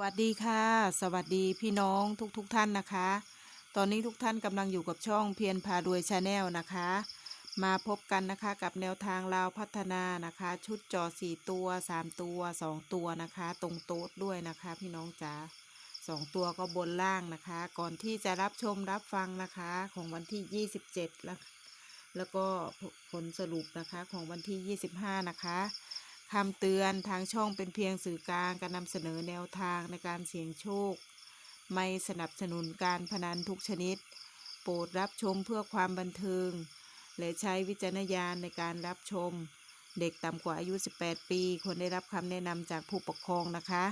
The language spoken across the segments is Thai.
วัสดีค่ะ สวัสดีพี่น้องทุกๆทท่านนะคะ ตอนนี้ทุกท่านกำลังอยู่กับช่องเพียรพารวยชาแนลนะคะ มาพบกันนะคะกับแนวทางลาวพัฒนานะคะ ชุดจอสี่ตัวสามตัวสองตัวนะคะ ตรงโต๊ดด้วยนะคะ พี่น้องจ๋าสองตัวก็บนล่างนะคะ ก่อนที่จะรับชมรับฟังนะคะของวันที่27แล้วแล้วก็ผลสรุปนะคะของวันที่25นะคะ คำเตือนทางช่องเป็นเพียงสื่อกลางการนำเสนอแนวทางในการเสี่ยงโชค ไม่สนับสนุนการพนันทุกชนิด โปรดรับชมเพื่อความบันเทิง และใช้วิจารณญาณในการรับชม เด็กต่ำกว่าอายุ 18 ปีควรได้รับคำแนะนำจากผู้ปกครองนะคะ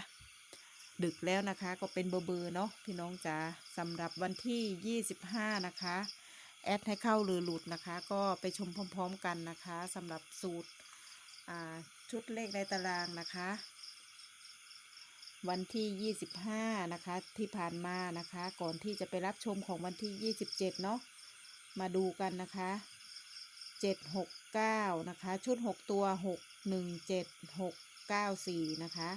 ดึกแล้วนะคะก็เป็นเบอร์เบอร์เนาะพี่น้องจ๋าสำหรับวันที่ 25 นะคะ แอดให้เข้าหรือหลุดนะคะ ก็ไปชมพร้อม ๆ กันนะคะสำหรับสูตรอ่า ชุดเลขในตารางนะคะ วันที่ 25 นะคะ ที่ผ่านมานะคะ ก่อนที่จะไปรับชมของวันที่ 27 เนาะมาดูกันนะคะ 769 นะคะ ชุด 6 ตัว 6 1 7 6 9 4 นะคะ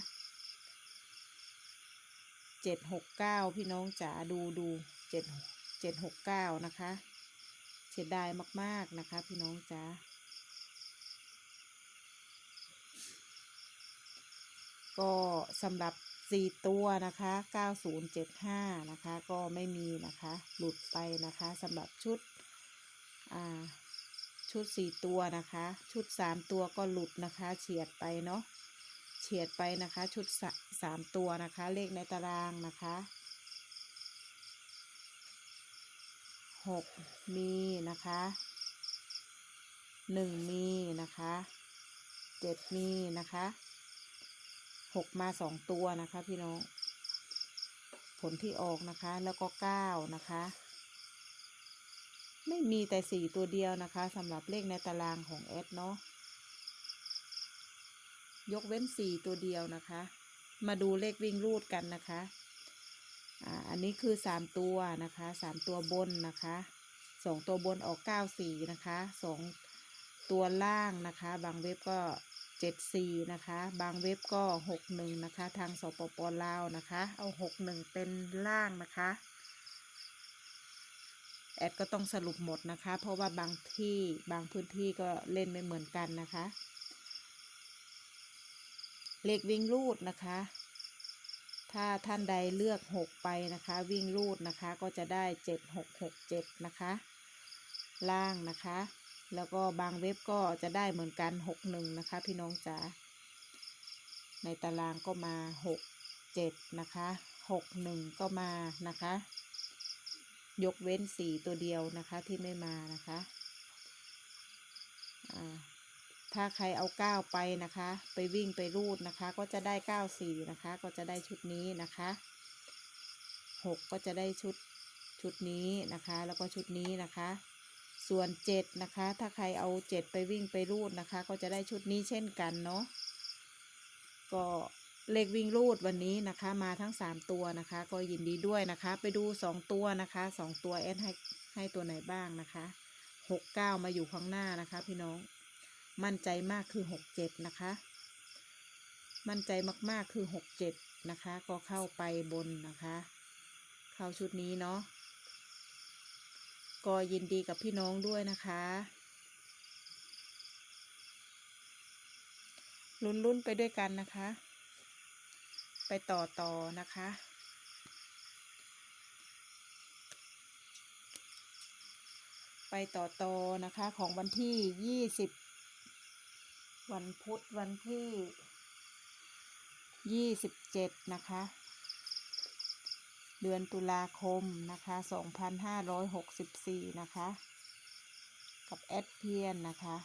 769 พี่น้องจ๋าดูดู7 769 นะคะเสียดายมาก ๆ นะคะ พี่น้องจ๋า ก็สำหรับ 4 ตัวนะคะ 9075 นะคะ ก็ไม่มีนะคะ หลุดไปนะคะสำหรับชุดชุด 4 ตัวนะคะ ชุด 3 ตัวก็หลุดนะคะเฉียดไปเนาะเฉียดไปนะคะ ชุดสะสามตัวนะคะ เลขในตารางนะคะหกมีนะคะหนึ่งมีนะคะเจ็ดมีนะคะ หกมาสองตัวนะคะ พี่น้อง ผลที่ออกนะคะ แล้วก็เก้านะคะ ไม่มีแต่สี่ตัวเดียวนะคะสำหรับเลขในตารางของแอดเนาะยกเว้นสี่ตัวเดียวนะคะ มาดูเลขวิ่งรูดกันนะคะอ่าอันนี้คือสามตัวนะคะสามตัวบนนะคะสองตัวบนออกเก้าสี่นะคะสองตัวล่างนะคะ บางเว็บก็ เจ็ดสี่นะคะ บางเว็บก็หกหนึ่งนะคะ ทางสปปลาวนะคะ เอาหกหนึ่งเป็นล่างนะคะ แอดก็ต้องสรุปหมดนะคะ เพราะว่าบางที่บางพื้นที่ก็เล่นไม่เหมือนกันนะคะ เลขวิ่งรูดนะคะ ถ้าท่านใดเลือกหกไปนะคะ วิ่งรูดนะคะก็จะได้เจ็ดหกหกเจ็ดนะคะ ล่างนะคะ แล้วก็บางเว็บก็จะได้เหมือนกันหกหนึ่งนะคะ พี่น้องจ๋าในตารางก็มาหกเจ็ดนะคะหกหนึ่งก็มานะคะ ยกเว้นสี่ตัวเดียวนะคะที่ไม่มานะคะถ้าใครเอาเก้าไปนะคะ ไปวิ่งไปรูดนะคะ ก็จะได้เก้าสี่นะคะ ก็จะได้ชุดนี้นะคะหกก็จะได้ชุดชุดนี้นะคะ แล้วก็ชุดนี้นะคะ ส่วนเจ็ดนะคะ ถ้าใครเอาเจ็ดไปวิ่งไปรูดนะคะ ก็จะได้ชุดนี้เช่นกันเนาะก็เลขวิ่งรูดวันนี้นะคะ มาทั้งสามตัวนะคะ ก็ยินดีด้วยนะคะ ไปดูสองตัวนะคะสองตัวแอดให้ให้ตัวไหนบ้างนะคะหกเก้ามาอยู่ข้างหน้านะคะ พี่น้องมั่นใจมากคือหกเจ็ดนะคะ มั่นใจมากๆคือหกเจ็ดนะคะ ก็เข้าไปบนนะคะ เข้าชุดนี้เนาะ ก็ยินดีกับพี่น้องด้วยนะคะลุ้นๆไปด้วยกันนะคะ ไปต่อต่อนะคะ ไปต่อต่อนะคะของวันที่ยี่สิบวันพุธวันที่ยี่สิบเจ็ดนะคะ เดือนตุลาคมนะคะสองพันห้าร้อยหกสิบสี่นะคะ กับแอดเพียนนะคะ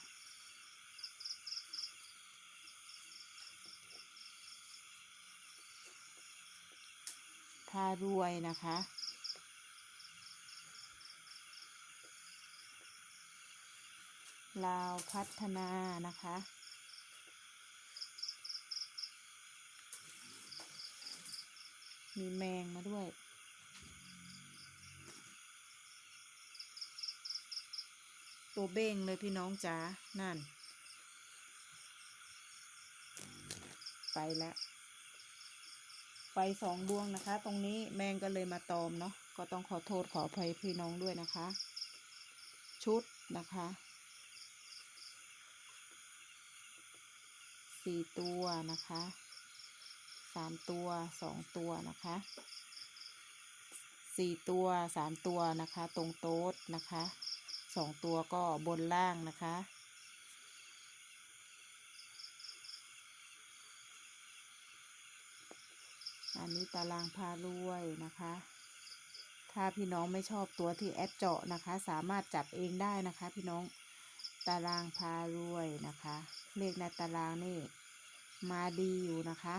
พารวยนะคะลาวพัฒนานะคะ มีแมงมาด้วย ตัวเบ้งเลยพี่น้องจ๋า นั่น ไปแล้วไฟสองดวงนะคะ ตรงนี้แมงก็เลยมาตอมเนาะ ก็ต้องขอโทษขออภัยพี่น้องด้วยนะคะ ชุดนะคะสี่ตัวนะคะสามตัวสองตัวนะคะสี่ตัวสามตัวนะคะ ตรงโต๊ดนะคะ สองตัวก็บนล่างนะคะ อันนี้ตารางพารวยนะคะ ถ้าพี่น้องไม่ชอบตัวที่แอดเจาะนะคะ สามารถจับเองได้นะคะ พี่น้อง ตารางพารวยนะคะ เลขในตารางนี่มาดีอยู่นะคะ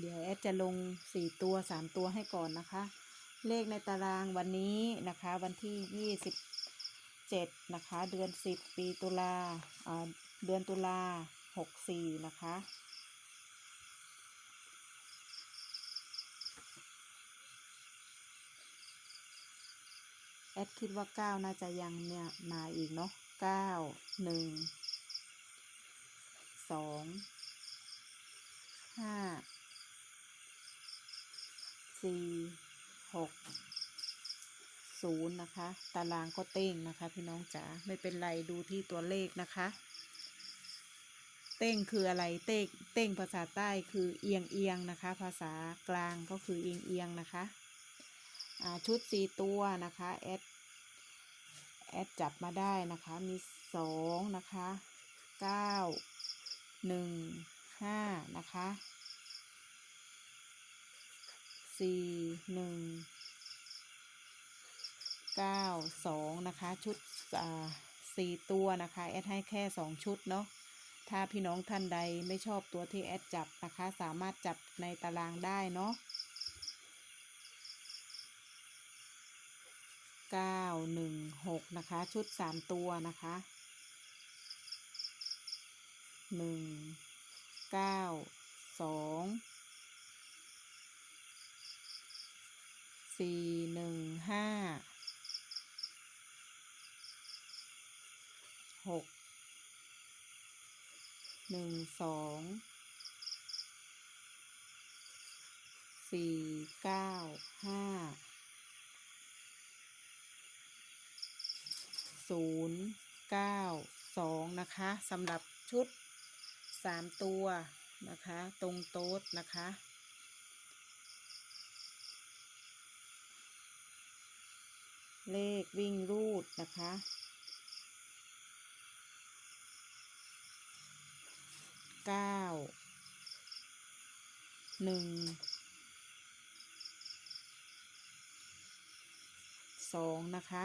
เดี๋ยวแอดจะลงสี่ตัวสามตัวให้ก่อนนะคะ เลขในตารางวันนี้นะคะ วันที่ยี่สิบเจ็ดนะคะ เดือนสิบปีตุลาเดือนตุลาหกสี่นะคะแอดคิดว่าเก้าน่าจะยังเนี่ยมาอีกเนาะเก้าหนึ่ง สี่หกศูนย์นะคะ ตารางก็เต้งนะคะ พี่น้องจ๋าไม่เป็นไรดูที่ตัวเลขนะคะ เต้งคืออะไรเต้งเต้งภาษาใต้คือเอียงเอียงนะคะ ภาษากลางก็คือเอียงเอียงนะคะชุดสี่ตัวนะคะแอดแอดจับมาได้นะคะ มีสองนะคะเก้าหนึ่งห้านะคะ สี่หนึ่งเก้าสองนะคะ ชุดอ่าสี่ตัวนะคะ แอดให้แค่สองชุดเนาะถ้าพี่น้องท่านใดไม่ชอบตัวที่แอดจับนะคะ สามารถจับในตารางได้เนาะเก้าหนึ่งหกนะคะ ชุดสามตัวนะคะหนึ่งเก้าสอง สี่หนึ่งห้าหกหนึ่งสองสี่เก้าห้าศูนย์เก้าสองนะคะสำหรับชุดสามตัวนะคะ ตรงโต๊ดนะคะ เลขวิ่งรูดนะคะ เก้า หนึ่ง สองนะคะ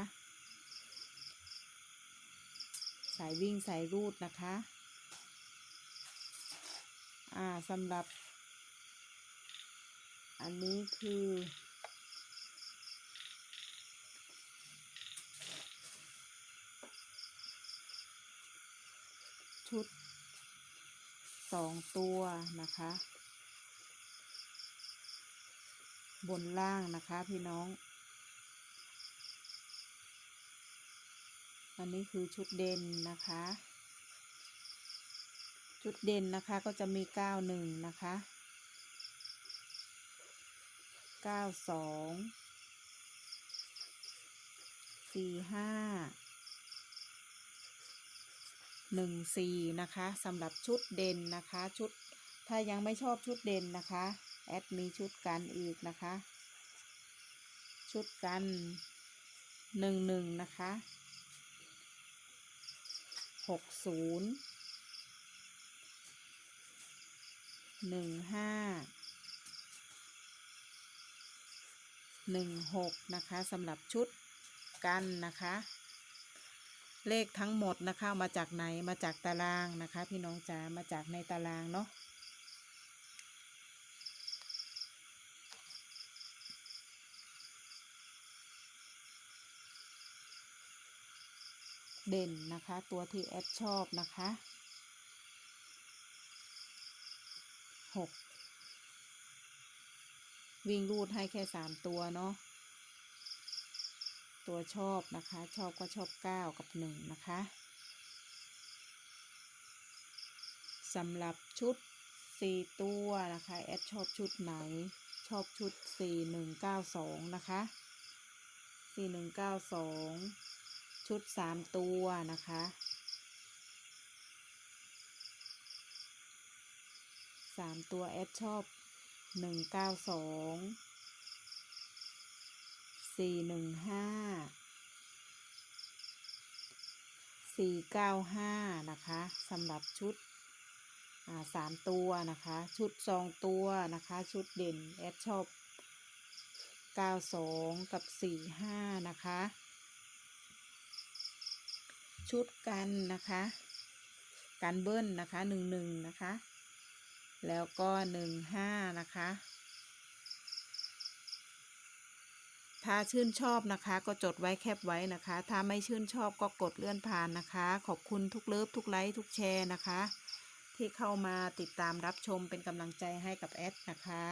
สายวิ่งสายรูดนะคะ อ่าสำหรับ อันนี้คือ ชุดสองตัวนะคะ บนล่างนะคะพี่น้อง อันนี้คือชุดเด่นนะคะ ชุดเด่นนะคะก็จะมีเก้าหนึ่งนะคะเก้าสองสี่ห้า หนึ่งสี่นะคะสำหรับชุดเด่นนะคะชุดถ้ายังไม่ชอบชุดเด่นนะคะ แอดมีชุดกันอีกนะคะ ชุดกันหนึ่งหนึ่งนะคะหกศูนย์หนึ่งห้าหนึ่งหกนะคะสำหรับชุดกันนะคะ เลขทั้งหมดนะคะมาจากไหนมาจากตารางนะคะ พี่น้องจ๋ามาจากในตารางเนาะเด่นนะคะตัวที่แอดชอบนะคะหกวิ่งรูดให้แค่สามตัวเนาะ ตัวชอบนะคะ ชอบก็ชอบเก้ากับหนึ่งนะคะสำหรับชุดสี่ตัวนะคะ แอดชอบชุดไหน ชอบชุดสี่หนึ่งเก้าสองนะคะสี่หนึ่งเก้าสองชุดสามตัวนะคะสามตัวแอดชอบหนึ่งเก้า สี่หนึ่งห้าสี่เก้าห้านะคะสำหรับชุดสามตัวนะคะ ชุดสองตัวนะคะ ชุดเด่นแอดชอบเก้าสองกับสี่ห้านะคะ ชุดกันนะคะกันเบิ้ลนะคะหนึ่งหนึ่งนะคะ แล้วก็หนึ่งห้านะคะ ถ้าชื่นชอบนะคะ ก็จดไว้แคปไว้นะคะ ถ้าไม่ชื่นชอบก็กดเลื่อนผ่านนะคะ ขอบคุณทุกเลิฟทุกไลค์ทุกแชร์นะคะ ที่เข้ามาติดตามรับชมเป็นกำลังใจให้กับแอดนะคะ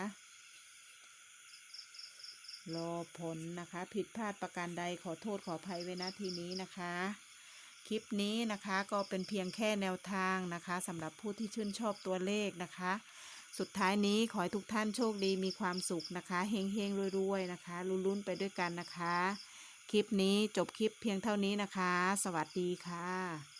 รอผลนะคะ ผิดพลาดประการใดขอโทษขออภัยไว้ณทีนี้นะคะ คลิปนี้นะคะก็เป็นเพียงแค่แนวทางนะคะสำหรับผู้ที่ชื่นชอบตัวเลขนะคะ สุดท้ายนี้ขอให้ทุกท่านโชคดีมีความสุขนะคะเฮงเฮงรวยๆนะคะลุ้นๆไปด้วยกันนะคะ คลิปนี้จบคลิปเพียงเท่านี้นะคะ สวัสดีค่ะ